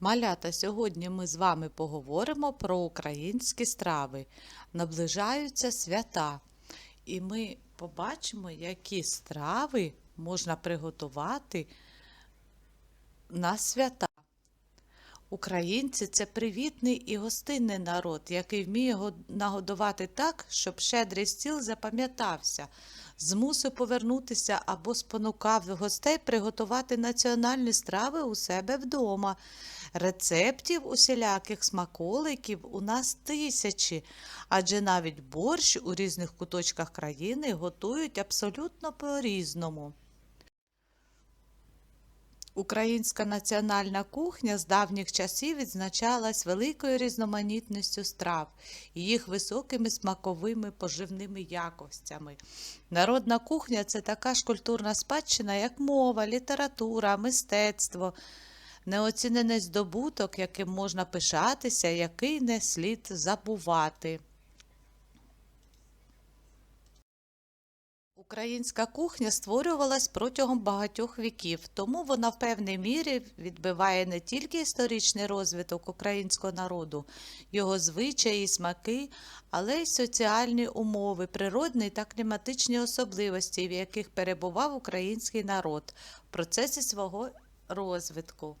Малята, сьогодні ми з вами поговоримо про українські страви. Наближаються свята, і ми побачимо, які страви можна приготувати на свята. Українці це привітний і гостинний народ, який вміє го- нагодувати так, щоб щедрий стіл запам'ятався, змусив повернутися або спонукав гостей приготувати національні страви у себе вдома. Рецептів усіляких смаколиків у нас тисячі, адже навіть борщ у різних куточках країни готують абсолютно по-різному. Українська національна кухня з давніх часів відзначалась великою різноманітністю страв і їх високими смаковими поживними якостями. Народна кухня це така ж культурна спадщина, як мова, література, мистецтво, неоцінений здобуток, яким можна пишатися, який не слід забувати. Українська кухня створювалась протягом багатьох віків, тому вона в певній мірі відбиває не тільки історичний розвиток українського народу, його звичаї і смаки, але й соціальні умови, природні та кліматичні особливості, в яких перебував український народ в процесі свого розвитку.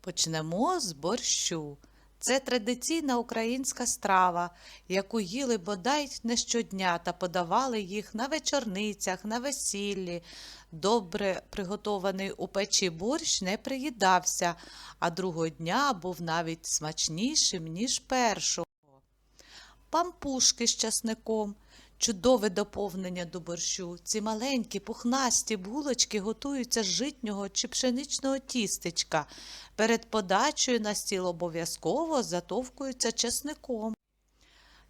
Почнемо з борщу. Це традиційна українська страва, яку їли бодай не щодня та подавали їх на вечорницях, на весіллі. Добре приготований у печі борщ не приїдався, а другого дня був навіть смачнішим, ніж першого. Пампушки з часником. Чудове доповнення до борщу. Ці маленькі пухнасті булочки готуються з житнього чи пшеничного тістечка. Перед подачею на стіл обов'язково затовкуються чесником.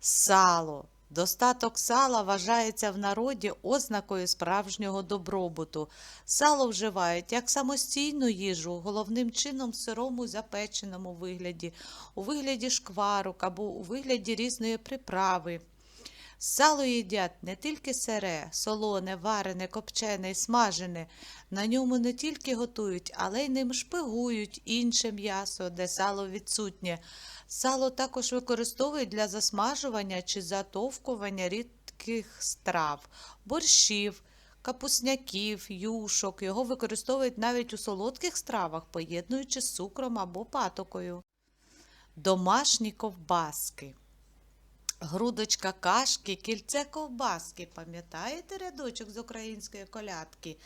Сало. Достаток сала вважається в народі ознакою справжнього добробуту. Сало вживають як самостійну їжу, головним чином в сирому запеченому вигляді, у вигляді шкварок або у вигляді різної приправи. Сало їдять не тільки сире, солоне, варене, копчене і смажене. На ньому не тільки готують, але й ним шпигують інше м'ясо, де сало відсутнє. Сало також використовують для засмажування чи затовкування рідких страв, борщів, капусняків, юшок. Його використовують навіть у солодких стравах, поєднуючи з цукром або патокою. Домашні ковбаски. Грудочка кашки, кільце ковбаски. Пам'ятаєте рядочок з української колядки?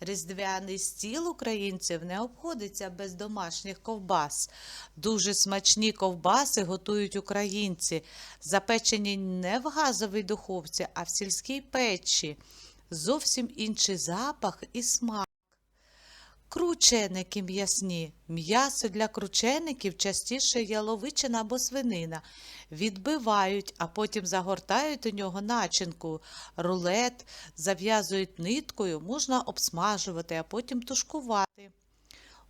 Різдвяний стіл українців не обходиться без домашніх ковбас. Дуже смачні ковбаси готують українці, запечені не в газовій духовці, а в сільській печі. Зовсім інший запах і смак. Крученики м'ясні. М'ясо для кручеників частіше яловичина або свинина. Відбивають, а потім загортають у нього начинку. Рулет, зав'язують ниткою, можна обсмажувати, а потім тушкувати.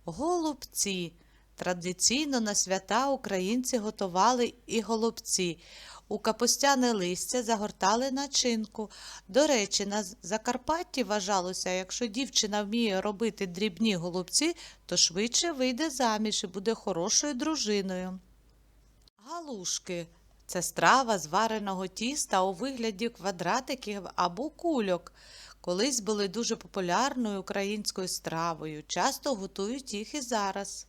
Голубці. Традиційно на свята українці готували і голубці. У капустяне листя загортали начинку. До речі, на Закарпатті вважалося, якщо дівчина вміє робити дрібні голубці, то швидше вийде заміж і буде хорошою дружиною. Галушки це страва з вареного тіста у вигляді квадратиків або кульок. Колись були дуже популярною українською стравою. Часто готують їх і зараз.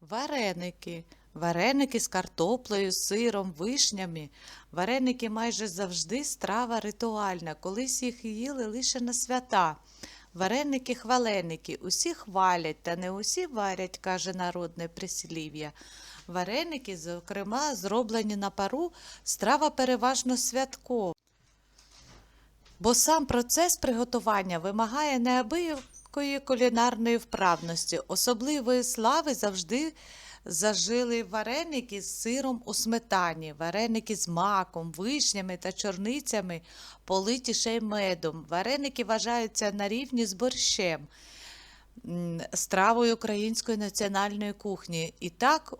Вареники. Вареники з картоплею, сиром, вишнями. Вареники майже завжди страва ритуальна. Колись їх їли лише на свята. Вареники-хваленики. Усі хвалять, та не усі варять, каже народне прислів'я. Вареники, зокрема, зроблені на пару, страва переважно святкова. Бо сам процес приготування вимагає неабиякої кулінарної вправності. Особливої слави завжди зажили вареники з сиром у сметані, вареники з маком, вишнями та чорницями, политі ще й медом. Вареники вважаються на рівні з борщем, стравою української національної кухні. І так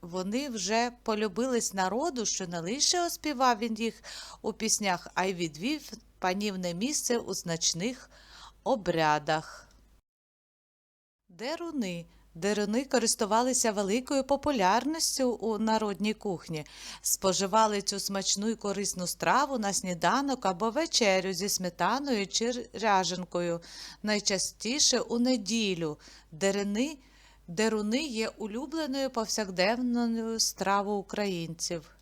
вони вже полюбились народу, що не лише оспівав він їх у піснях, а й відвів панівне місце у значних обрядах. Деруни. Деруни користувалися великою популярністю у народній кухні. Споживали цю смачну і корисну страву на сніданок або вечерю зі сметаною чи ряженкою, найчастіше у неділю. Дерени, деруни є улюбленою повсякденною стравою українців.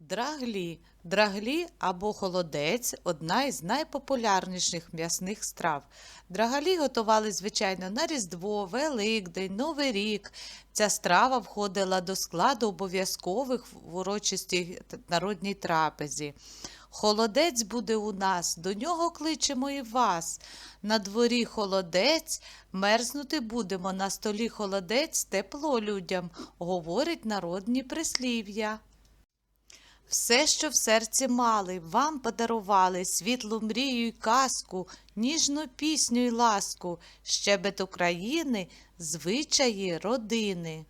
Драглі. Драглі або холодець одна із найпопулярніших м'ясних страв. Драгалі готували, звичайно, на Різдво, Великдень, Новий рік. Ця страва входила до складу обов'язкових в урочистій народній трапезі. Холодець буде у нас, до нього кличемо і вас. На дворі холодець, мерзнути будемо, на столі холодець, тепло людям, говорить народні прислів'я. Все, що в серці мали, вам подарували світлу мрію й казку, ніжну пісню й ласку, щебет України, звичаї родини.